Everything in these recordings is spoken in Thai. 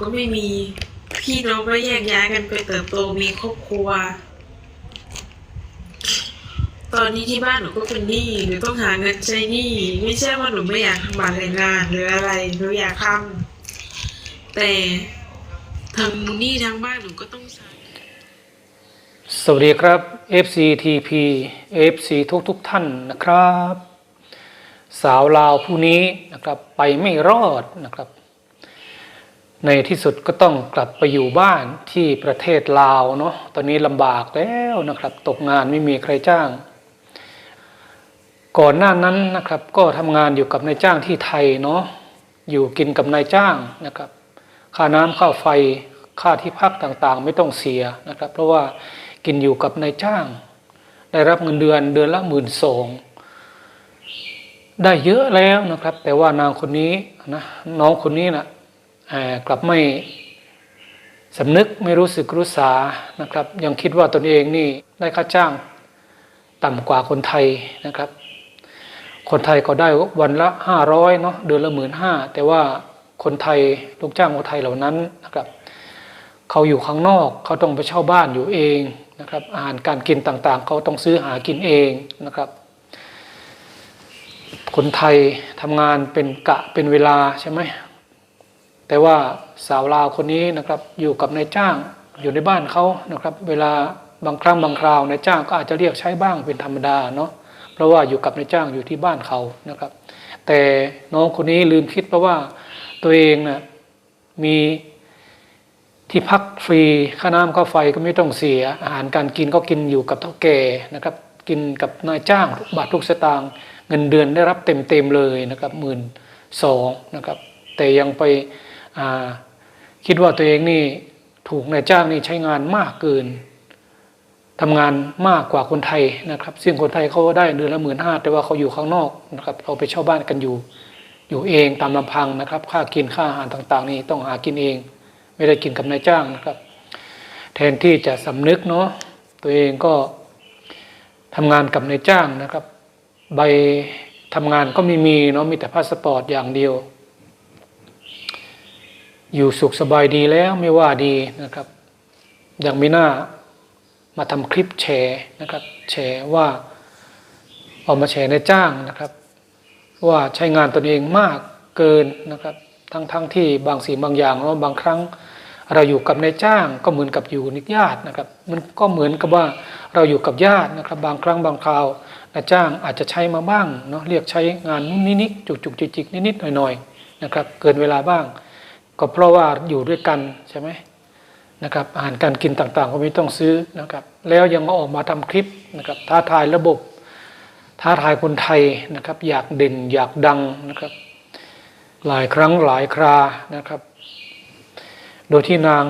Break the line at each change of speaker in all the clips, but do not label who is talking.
ก็ไม่มี พี่น้องก็แยกย้ายกันไปเติบโตมีครอบครัว ตอนนี้ที่บ้านหนูก็เป็นหนี้หนูต้องหาเงินใช้หนี้ไม่ใช่ว่าหนูไม่อยากทำอะไรงานหรืออะไรหนูอยากทำแต่ทางหนี้ทางบ้านหนูก็ต้องใช้
สวัสดีครับ FCTP FC ทุกทุกท่านนะครับ สาวลาวผู้นี้นะครับไปไม่รอดนะครับ ในที่สุดก็ต้องกลับไปอยู่บ้านที่ประเทศลาวเนาะตอนนี้ลำบากแล้วนะครับ ตกงานไม่มีใครจ้าง ก่อนหน้านั้นนะครับ ก็ทำงานอยู่กับนายจ้างที่ไทยเนาะอยู่กินกับนายจ้างนะครับ ค่าน้ำค่าไฟค่าที่พักต่างๆ ไม่ต้องเสียนะครับ เพราะว่ากินอยู่กับนายจ้าง ได้รับเงินเดือนเดือนละหมื่นสองได้เยอะแล้วนะครับ แต่ว่านางคนนี้นะน้องคนนี้นะเอ่อ กลับไม่สำนึกไม่รู้สึกรู้สานะครับ ยังคิดว่าตนเองนี่ได้ค่าจ้างต่ำกว่าคนไทยนะครับ คนไทยก็ได้วันละห้าร้อยเนาะเดือนละหมื่นห้าแต่ว่าคนไทยลูกจ้างคนไทยเหล่านั้นนะครับเขาอยู่ข้างนอกเขาต้องไปเช่าบ้านอยู่เองนะครับ อาหารการกินต่างๆ เขาต้องซื้อหากินเองนะครับ คนไทยทำงานเป็นกะเป็นเวลาใช่ไหม แต่ว่าสาวลาวคนนี้นะครับอยู่กับนายจ้างอยู่ในบ้านเขานะครับ เวลาบางครั้งบางคราวนายจ้างก็อาจจะเรียกใช้บ้างเป็นธรรมดาเนาะเพราะว่าอยู่กับนายจ้างอยู่ที่บ้านเขานะครับ แต่น้องคนนี้ลืมคิดเพราะว่าตัวเองนะ่ะมีที่พักฟรีค่าน้ำค่าไฟก็ไม่ต้องเสีย อาหารการกินก็กินอยู่กับเท่าแก่นะครับ กินกับนายจ้างทุกบาททุกสตางค์เงินเดือนได้รับเต็มเต็มๆเลยนะครับหมื่นสองนะครับ แต่ยังไป คิดว่าตัวเองนี่ถูกนายจ้างนี่ใช้งานมากเกินทำงานมากกว่าคนไทยนะครับ ซึ่งคนไทยเขาได้เดือนละหมื่นห้าแต่ว่าเขาอยู่ข้างนอกนะครับเราไปเช่าบ้านกันอยู่ อยู่เองตามลำพังนะครับ ค่ากินค่าอาหารต่าง ๆ นี่ต้องหากินเอง ไม่ได้กินกับนายจ้างนะครับ แทนที่จะสำนึกเนาะตัวเองก็ทำงานกับนายจ้างนะครับ ใบทำงานก็ไม่มีเนาะมีแต่พาสปอร์ตอย่างเดียว อยู่สุขสบายดีแล้วไม่ว่าดีนะครับอยังไม่น่ามาทำคลิปแชร์นะครับ แชร์ว่าออกมาแชร์นจ้างนะครับ ว่าใช้งานตนเองมากเกินนะครับ ทั้งทั้งที่บางสิ่งบางอย่างเนาะบางครั้งเราอยู่กับนายจ้างก็เหมือนกับอยู่นิญาตินะครับ มันก็เหมือนกับว่าเราอยู่กับญาตินะครับ บางครั้งบางคราวนายจ้างอาจจะใช้มาบ้างเนาะเรียกใช้งานนู่นนิดๆจุกจุกจิกจิกนิดๆหน่อยๆนะครับ เกินเวลาบ้าง ก็เพราะว่าอยู่ด้วยกันใช่ไหมนะครับอาหารการกินต่างๆ ก็ไม่ต้องซื้อนะครับ แล้วยังมาออกมาทำคลิปนะครับท้าทายระบบ ท้าทายคนไทยนะครับ อยากเด่นอยากดังนะครับ หลายครั้งหลายครานะครับ โดยที่นาง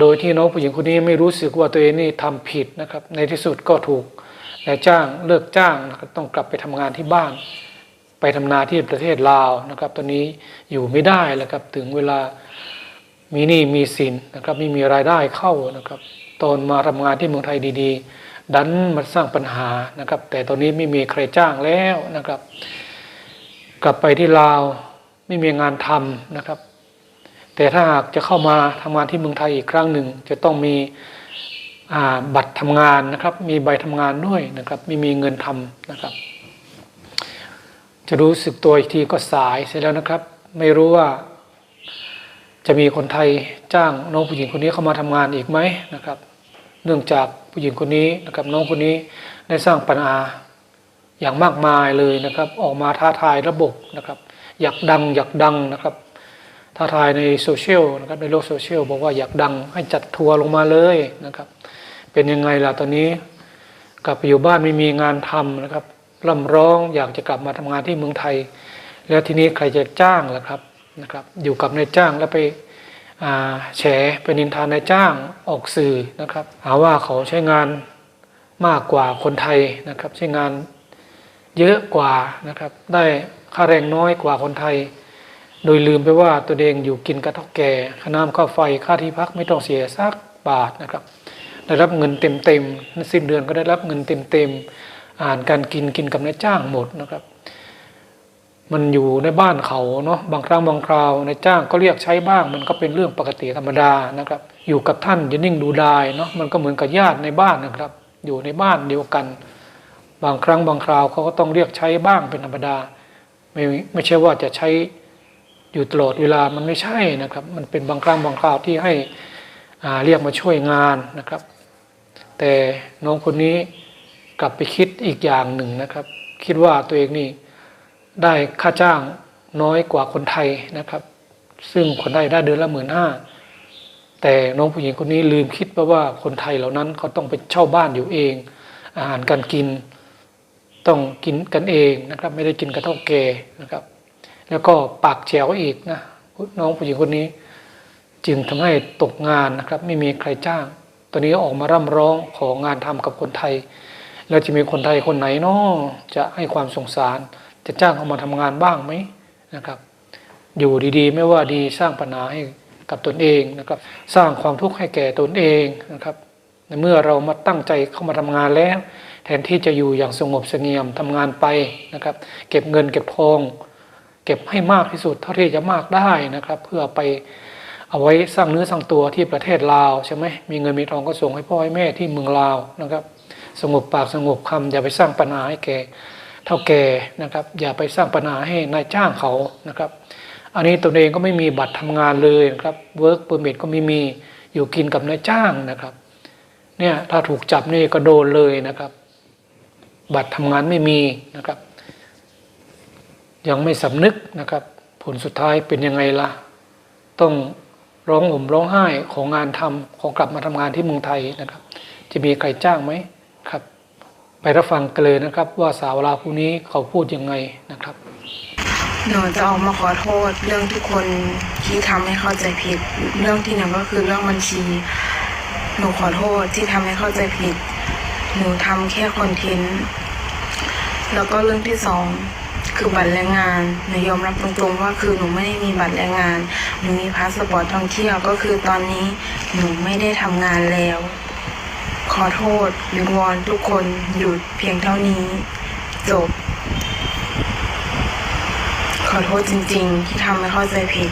โดยที่น้องผู้หญิงคนนี้ไม่รู้สึกว่าตัวเองนี่ทำผิดนะครับ ในที่สุดก็ถูกนายจ้างเลิกจ้างนะครับต้องกลับไปทำงานที่บ้าน ไปทำนาที่ประเทศลาวนะครับ ตอนนี้อยู่ไม่ได้แล้วครับถึงเวลามีหนี้มีสินนะครับไม่มีรายได้เข้านะครับตอนมาทำงานที่เมืองไทยดีๆ ดันมาสร้างปัญหานะครับ แต่ตอนนี้ไม่มีใครจ้างแล้วนะครับ กลับไปที่ลาวไม่มีงานทำนะครับ แต่ถ้าหากจะเข้ามาทำงานที่เมืองไทยอีกครั้งหนึ่ง จะต้องมีบัตรทำงานนะครับ มีใบทำงานด้วยนะครับ ไม่มีเงินทำนะครับ จะรู้สึกตัวอีกทีก็สายเสร็จแล้วนะครับ ไม่รู้ว่า จะมีคนไทยจ้างน้องผู้หญิงคนนี้เข้ามาทำงานอีกไหมนะครับ เนื่องจากผู้หญิงคนนี้นะครับน้องคนนี้ได้สร้างปัญหาอย่างมากมายเลยนะครับ ออกมาท้าทายระบบนะครับ อยากดังอยากดังนะครับท้าทายในโซเชียลนะครับในโลกโซเชียลบอกว่าอยากดังให้จัดทัวร์ลงมาเลยนะครับ เป็นยังไงล่ะตอนนี้ กลับไปอยู่บ้านไม่มีงานทำนะครับ ร่ำร้องอยากจะกลับมาทำงานที่เมืองไทย แล้วทีนี้ใครจะจ้างล่ะครับนะครับ อยู่กับนายจ้างแล้วไปแฉไปนินทานายจ้างออกสื่อนะครับ หาว่าเขาใช้งานมากกว่าคนไทยนะครับ ใช้งานเยอะกว่านะครับ ได้ค่าแรงน้อยกว่าคนไทย โดยลืมไปว่าตัวเองอยู่กินกับเท่าแก่ค่าน้ำค่าไฟค่าที่พักไม่ต้องเสียสักบาทนะครับ ได้รับเงินเต็มๆสิ้นเดือนก็ได้รับเงินเต็มๆ อาหารการกินกินกับนายจ้างหมดนะครับ มันอยู่ในบ้านเขาเนาะบางครั้งบางคราวในจ้างก็เรียกใช้บ้าง มันก็เป็นเรื่องปกติธรรมดานะครับ อยู่กับท่านจะนิ่งดูดายเนาะมันก็เหมือนกับญาติในบ้านนะครับ อยู่ในบ้านเดียวกัน บางครั้งบางคราวเขาก็ต้องเรียกใช้บ้างเป็นธรรมดา ไม่ไม่ใช่ว่าจะใช้อยู่ตลอดเวลามันไม่ใช่นะครับ มันเป็นบางครั้งบางคราวที่ให้อ่าเรียกมาช่วยงานนะครับ แต่น้องคนนี้ กลับไปคิดอีกอย่างหนึ่งนะครับ คิดว่าตัวเองนี่ได้ค่าจ้างน้อยกว่าคนไทยนะครับ ซึ่งคนไทยได้เดือนละหมื่นห้าแต่น้องผู้หญิงคนนี้ลืมคิดไปว่าคนไทยเหล่านั้นเขาต้องไปเช่าบ้านอยู่เอง อาหารการกินต้องกินกันเองนะครับ ไม่ได้กินกระเท่าแก่นะครับ แล้วก็ปากแจวอีกนะน้องผู้หญิงคนนี้ จึงทำให้ตกงานนะครับ ไม่มีใครจ้าง ตอนนี้ออกมาร่ำร้องของานทำกับคนไทย แล้วจะมีคนไทยคนไหนเนาะจะให้ความสงสาร จะจ้างเขามาทำงานบ้างไหมนะครับ อยู่ดีๆ ไม่ว่าดีสร้างปัญหาให้กับตนเองนะครับ สร้างความทุกข์ให้แก่ตนเองนะครับในเมื่อเรามาตั้งใจเข้ามาทำงานแล้ว แทนที่จะอยู่อย่างสงบเสงี่ยมทำงานไปนะครับ เก็บเงินเก็บทอง เก็บให้มากที่สุดเท่าที่จะมากได้นะครับ เพื่อไปเอาไว้สร้างเนื้อสร้างตัวที่ประเทศลาวใช่ไหมมีเงินมีทองก็ส่งให้พ่อให้แม่ที่เมืองลาวนะครับ สงบปากสงบคำอย่าไปสร้างปัญหาให้แก่เท่าแก่นะครับ อย่าไปสร้างปัญหาให้นายจ้างเขานะครับ อันนี้ตัวเองก็ไม่มีบัตรทำงานเลยนะครับ work permit ก็ไม่มีอยู่กินกับนายจ้างนะครับเนี่ยถ้าถูกจับนี่ก็โดนเลยนะครับ บัตรทำงานไม่มีนะครับ ยังไม่สำนึกนะครับ ผลสุดท้ายเป็นยังไงล่ะ ต้องร้องห่มร้องไห้ของงานทำของกลับมาทำงานที่เมืองไทยนะครับ จะมีใครจ้างไหม ครับ ไปรับฟังกันเลยนะครับ ว่าสาวลาผู้นี้เขาพูดยังไงนะครับ
หนูจะออกมาขอโทษเรื่องทุกคนที่ทำให้เข้าใจผิด เรื่องที่หนึ่งก็คือเรื่องบัญชี หนูขอโทษที่ทำให้เข้าใจผิด หนูทำแค่คอนเทนต์แล้วก็เรื่องที่สองคือบัตรแรงงานหนูยอมรับตรงๆว่าคือหนูไม่ได้มีบัตรแรงงานหนูมีพาสปอร์ตท่องเที่ยวก็คือตอนนี้หนูไม่ได้ทำงานแล้ว ขอโทษวิงวอนทุกคนหยุดเพียงเท่านี้ จบ ขอโทษจริงๆ ที่ทำให้เข้าใจผิด